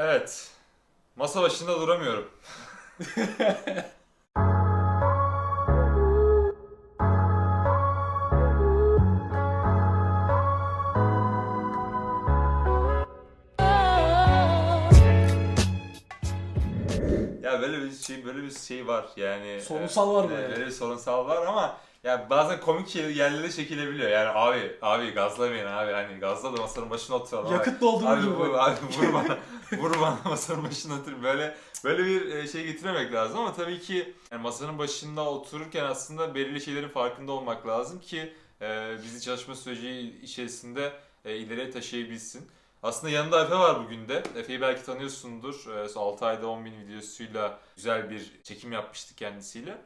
Evet. Masa başında duramıyorum. Ya böyle bir şey böyle bir şey var yani. Sorunsal var e, yani? Böyle bir sorunsal var ama ya bazen komik şey yerlere çekilebiliyor. Yani abi abi gazlamayın abi hani gazla da masanın başına oturalım. abi. Yakıt doldurur Abi, gibi. abi vur bana, vur bana masanın başına otur. Böyle böyle bir e, şey getirmemek lazım ama tabii ki yani masanın başında otururken aslında belirli şeylerin farkında olmak lazım ki e, bizi çalışma süreci içerisinde e, ileriye taşıyabilsin. Aslında yanında Efe var bugün de. Efe'yi belki tanıyorsundur. E, 6 ayda 10 bin videosuyla güzel bir çekim yapmıştık kendisiyle.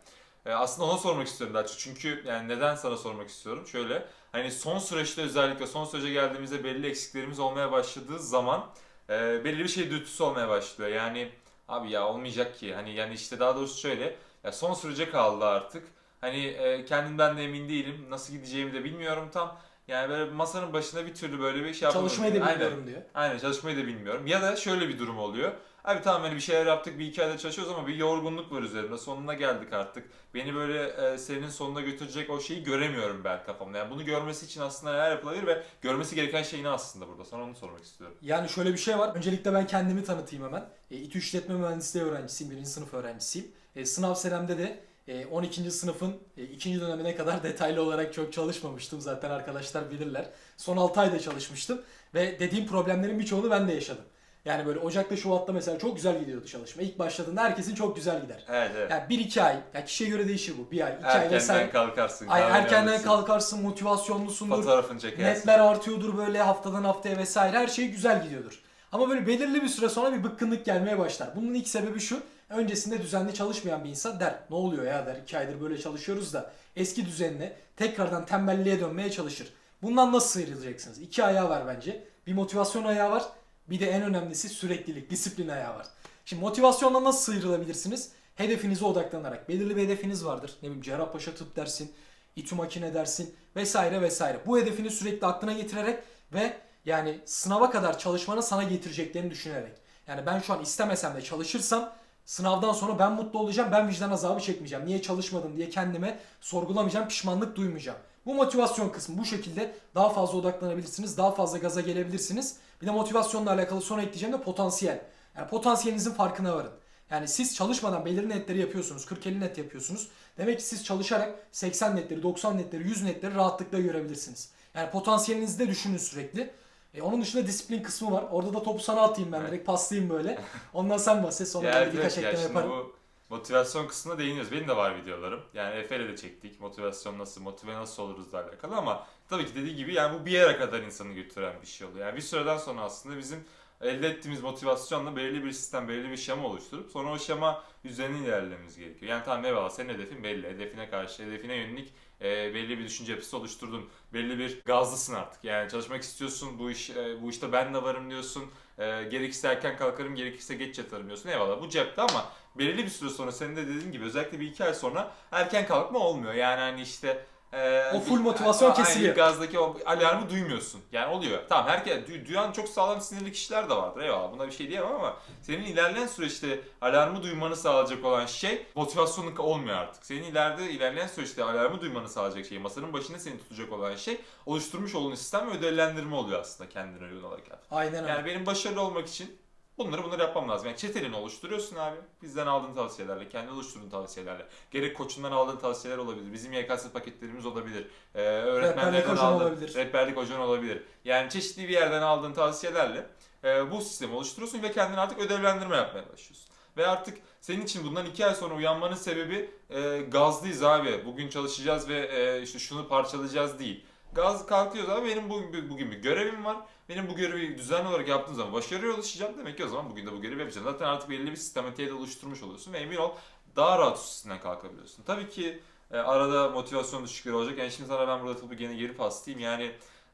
E, aslında ona sormak istiyorum daha çok. Çünkü yani neden sana sormak istiyorum? Şöyle hani son süreçte özellikle son sürece geldiğimizde belli eksiklerimiz olmaya başladığı zaman e, belli bir şey dürtüsü olmaya başlıyor. Yani abi ya olmayacak ki hani yani işte daha doğrusu şöyle ya son sürece kaldı artık. Hani e, kendimden de emin değilim. Nasıl gideceğimi de bilmiyorum tam. Yani böyle masanın başında bir türlü böyle bir şey yapamadım. Çalışmayı da Aynen. bilmiyorum diyor. Aynen çalışmayı da bilmiyorum. Ya da şöyle bir durum oluyor. Abi tamam hani bir şeyler yaptık, bir iki ayda çalışıyoruz ama bir yorgunluk var üzerimde. Sonuna geldik artık. Beni böyle e, serinin sonuna götürecek o şeyi göremiyorum ben kafamda. Yani bunu görmesi için aslında neler yapılabilir ve görmesi gereken şey ne aslında burada? Sana onu sormak istiyorum. Yani şöyle bir şey var. Öncelikle ben kendimi tanıtayım hemen. E, İTÜ İşletme Mühendisliği öğrencisiyim. Birinci sınıf öğrencisiyim. E, sınav senemde de e, 12. sınıfın e, ikinci dönemine kadar detaylı olarak çok çalışmamıştım. Zaten arkadaşlar bilirler. Son 6 ayda çalışmıştım. Ve dediğim problemlerin birçoğunu ben de yaşadım. Yani böyle Ocak'ta Şubat'ta mesela çok güzel gidiyordu çalışma. İlk başladığında herkesin çok güzel gider. Evet evet. Yani 1-2 ay, yani kişiye göre değişir bu. 1 ay, 2 ay vesaire. Erkenden kalkarsın. Ay, erkenden alırsın, kalkarsın, motivasyonlusundur. Fotoğrafını çekersin. Netler artıyordur böyle haftadan haftaya vesaire her şey güzel gidiyordur. Ama böyle belirli bir süre sonra bir bıkkınlık gelmeye başlar. Bunun ilk sebebi şu. Öncesinde düzenli çalışmayan bir insan der. Ne oluyor ya der. iki aydır böyle çalışıyoruz da eski düzenine tekrardan tembelliğe dönmeye çalışır. Bundan nasıl sıyrılacaksınız? İki ayağı var bence. Bir motivasyon ayağı var. Bir de en önemlisi süreklilik, disiplin ayağı var. Şimdi motivasyonla nasıl sıyrılabilirsiniz? Hedefinize odaklanarak. Belirli bir hedefiniz vardır. Ne bileyim Cerrahpaşa tıp dersin, İTÜ makine dersin vesaire vesaire. Bu hedefini sürekli aklına getirerek ve yani sınava kadar çalışmanı sana getireceklerini düşünerek. Yani ben şu an istemesem de çalışırsam sınavdan sonra ben mutlu olacağım, ben vicdan azabı çekmeyeceğim. Niye çalışmadım diye kendime sorgulamayacağım, pişmanlık duymayacağım. Bu motivasyon kısmı bu şekilde daha fazla odaklanabilirsiniz, daha fazla gaza gelebilirsiniz. Bir de motivasyonla alakalı son ekleyeceğim de potansiyel. Yani potansiyelinizin farkına varın. Yani siz çalışmadan belirli netleri yapıyorsunuz. 40-50 net yapıyorsunuz. Demek ki siz çalışarak 80 netleri, 90 netleri, 100 netleri rahatlıkla görebilirsiniz. Yani potansiyelinizi de düşünün sürekli. E, onun dışında disiplin kısmı var. Orada da topu sana atayım ben Evet. direkt paslayayım böyle. Ondan sen bahset sonra Ya evet, birkaç ya ekleme yaparım. bu motivasyon kısmına değiniyoruz. Benim de var videolarım. Yani Efe'yle de çektik. Motivasyon nasıl, motive nasıl oluruzla alakalı ama tabii ki dediği gibi yani bu bir yere kadar insanı götüren bir şey oluyor. Yani bir süreden sonra aslında bizim elde ettiğimiz motivasyonla belirli bir sistem, belirli bir şema oluşturup sonra o şema üzerine ilerlememiz gerekiyor. Yani tamam eyvallah senin hedefin belli. Hedefine karşı, hedefine yönelik e, belli bir düşünce yapısı oluşturdun. Belli bir gazlısın artık. Yani çalışmak istiyorsun. Bu iş e, bu işte ben de varım diyorsun. E, gerekirse erken kalkarım, gerekirse geç yatarım diyorsun. Eyvallah bu cepte ama belirli bir süre sonra senin de dediğin gibi özellikle bir iki ay sonra erken kalkma olmuyor. Yani hani işte e, O full motivasyon Aynen, kesiliyor. ilk gazdaki o alarmı duymuyorsun. Yani oluyor. Tamam herkes du- duyan çok sağlam sinirli kişiler de vardır. Eyvallah buna bir şey diyemem ama senin ilerleyen süreçte alarmı duymanı sağlayacak olan şey motivasyonun olmuyor artık. Senin ileride ilerleyen süreçte alarmı duymanı sağlayacak şey, masanın başında seni tutacak olan şey oluşturmuş olduğun sistem ve ödevlendirme oluyor aslında kendine olarak. Aynen öyle. Yani benim başarılı olmak için bunları bunları yapmam lazım. Yani çetelini oluşturuyorsun abi. Bizden aldığın tavsiyelerle, kendi oluşturduğun tavsiyelerle. Gerek koçundan aldığın tavsiyeler olabilir. Bizim YKS paketlerimiz olabilir. Ee, öğretmenlerden aldığın, olabilir. rehberlik hocan olabilir. Yani çeşitli bir yerden aldığın tavsiyelerle e, bu sistemi oluşturuyorsun ve kendini artık ödevlendirme yapmaya başlıyorsun. Ve artık senin için bundan iki ay sonra uyanmanın sebebi e, gazlıyız abi. Bugün çalışacağız ve e, işte şunu parçalayacağız değil. Gaz kalkıyoruz abi benim bugün, bugün bir görevim var. Benim bu görevi düzenli olarak yaptığım zaman başarıya ulaşacağım. Demek ki o zaman bugün de bu görevi yapacağım. Zaten artık belli bir sistematiğe de oluşturmuş oluyorsun ve emin ol daha rahat üstünden kalkabiliyorsun. Tabii ki e, arada motivasyon düşükleri olacak. Yani şimdi sana ben burada tabii gene geri paslayayım. Yani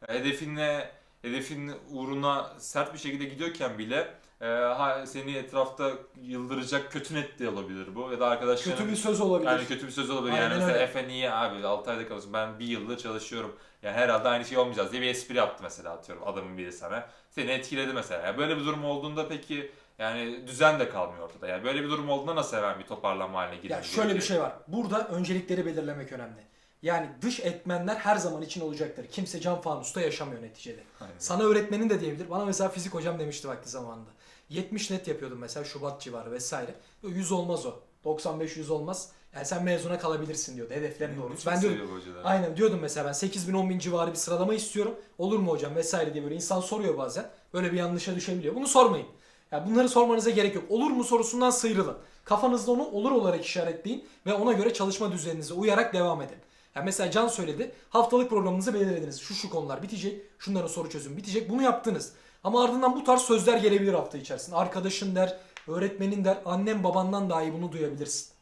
e, hedefinle hedefin uğruna sert bir şekilde gidiyorken bile e, ha- seni etrafta yıldıracak kötü net de olabilir bu. Ya da arkadaşların... Kötü bir söz olabilir. Yani kötü bir söz olabilir. Aynen yani mesela öyle. Efe niye abi 6 ayda kalıyorsun ben bir yıldır çalışıyorum. Yani herhalde aynı şey olmayacağız diye bir espri yaptı mesela atıyorum adamın biri sana. Seni etkiledi mesela. Yani böyle bir durum olduğunda peki yani düzen de kalmıyor ortada. Yani böyle bir durum olduğunda nasıl hemen bir toparlanma haline Ya girebilir? şöyle bir şey var. Burada öncelikleri belirlemek önemli. Yani dış etmenler her zaman için olacaktır. Kimse cam fanusta yaşamıyor neticede. Aynen. Sana öğretmenin de diyebilir. Bana mesela fizik hocam demişti vakti zamanında. 70 net yapıyordum mesela Şubat civarı vesaire. 100 olmaz o. 95-100 olmaz. Yani sen mezuna kalabilirsin diyordu Çok doğrusu. Ben diyordum, aynen diyordum mesela ben 8000 10 bin civarı bir sıralama istiyorum. Olur mu hocam vesaire diye böyle insan soruyor bazen. Böyle bir yanlışa düşebiliyor. Bunu sormayın. Ya bunları sormanıza gerek yok. Olur mu sorusundan sıyrılın. Kafanızda onu olur olarak işaretleyin ve ona göre çalışma düzeninize uyarak devam edin. Ya mesela Can söyledi. Haftalık programınızı belirlediniz. Şu şu konular bitecek. Şunların soru çözümü bitecek. Bunu yaptınız. Ama ardından bu tarz sözler gelebilir hafta içerisinde. Arkadaşın der, öğretmenin der, annem babandan dahi bunu duyabilirsin.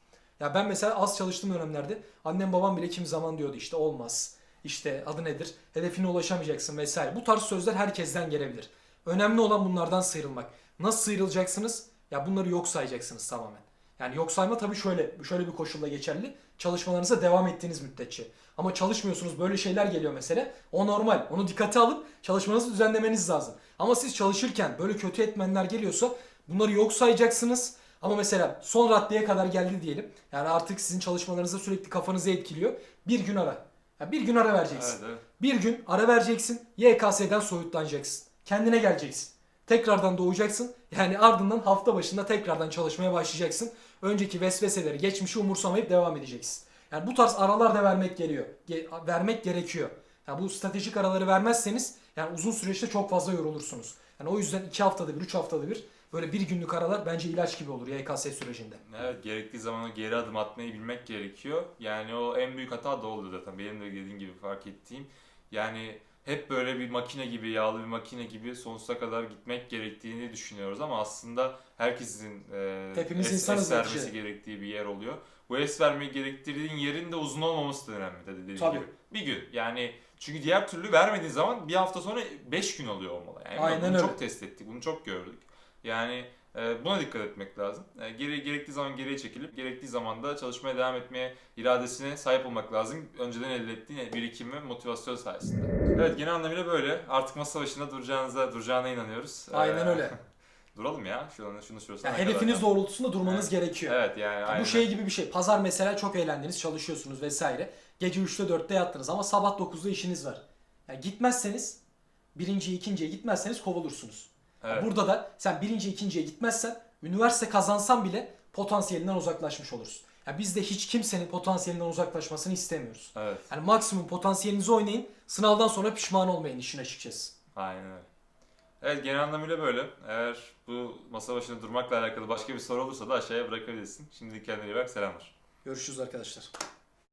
Ya ben mesela az çalıştığım dönemlerde annem babam bile kim zaman diyordu işte olmaz. İşte adı nedir? Hedefine ulaşamayacaksın vesaire. Bu tarz sözler herkesten gelebilir. Önemli olan bunlardan sıyrılmak. Nasıl sıyrılacaksınız? Ya bunları yok sayacaksınız tamamen. Yani yok sayma tabii şöyle şöyle bir koşulla geçerli. Çalışmalarınıza devam ettiğiniz müddetçe. Ama çalışmıyorsunuz böyle şeyler geliyor mesela. O normal. Onu dikkate alıp çalışmanızı düzenlemeniz lazım. Ama siz çalışırken böyle kötü etmenler geliyorsa bunları yok sayacaksınız. Ama mesela son raddeye kadar geldi diyelim. Yani artık sizin çalışmalarınızda sürekli kafanızı etkiliyor. Bir gün ara. Ya bir gün ara vereceksin. Evet, evet. Bir gün ara vereceksin. YKS'den soyutlanacaksın. Kendine geleceksin. Tekrardan doğacaksın. Yani ardından hafta başında tekrardan çalışmaya başlayacaksın. Önceki vesveseleri, geçmişi umursamayıp devam edeceksin. Yani bu tarz aralar da vermek geliyor. Ge- vermek gerekiyor. Yani bu stratejik araları vermezseniz yani uzun süreçte çok fazla yorulursunuz. Yani o yüzden 2 haftada bir, 3 haftada bir böyle bir günlük aralar bence ilaç gibi olur YKS sürecinde. Evet gerektiği zaman geri adım atmayı bilmek gerekiyor. Yani o en büyük hata da oldu zaten. Benim de dediğim gibi fark ettiğim. Yani hep böyle bir makine gibi, yağlı bir makine gibi sonsuza kadar gitmek gerektiğini düşünüyoruz ama aslında herkesin e, Hepimiz es, es vermesi neticede. gerektiği bir yer oluyor. Bu es vermeyi gerektirdiğin yerin de uzun olmaması da önemli de dediğim Tabii. gibi. Bir gün yani çünkü diğer türlü vermediğin zaman bir hafta sonra 5 gün oluyor olmalı. Yani Aynen bunu öyle. çok test ettik, bunu çok gördük. Yani buna dikkat etmek lazım. E, geri gerektiği zaman geriye çekilip gerektiği zaman da çalışmaya devam etmeye iradesine sahip olmak lazım. Önceden elde ettiğin birikim ve motivasyon sayesinde. Evet genel anlamıyla böyle. Artık masa başında duracağınıza, duracağına inanıyoruz. Aynen E, öyle. Duralım ya. Şunu şunu şurasına. Yani kadar. hedefiniz doğrultusunda durmanız gerekiyor. Evet yani aynen. Bu şey gibi bir şey. Pazar mesela çok eğlendiniz, çalışıyorsunuz vesaire. Gece 3'te 4'te yattınız ama sabah 9'da işiniz var. Yani gitmezseniz birinciye ikinciye gitmezseniz kovulursunuz. Evet. Burada da sen birinci ikinciye gitmezsen üniversite kazansan bile potansiyelinden uzaklaşmış olursun. Yani biz de hiç kimsenin potansiyelinden uzaklaşmasını istemiyoruz. Evet. Yani maksimum potansiyelinizi oynayın. Sınavdan sonra pişman olmayın işin açıkçası. Aynen öyle. Evet genel anlamıyla böyle. Eğer bu masa başında durmakla alakalı başka bir soru olursa da aşağıya bırakabilirsin. Şimdi kendine iyi bak. Selamlar. Görüşürüz arkadaşlar.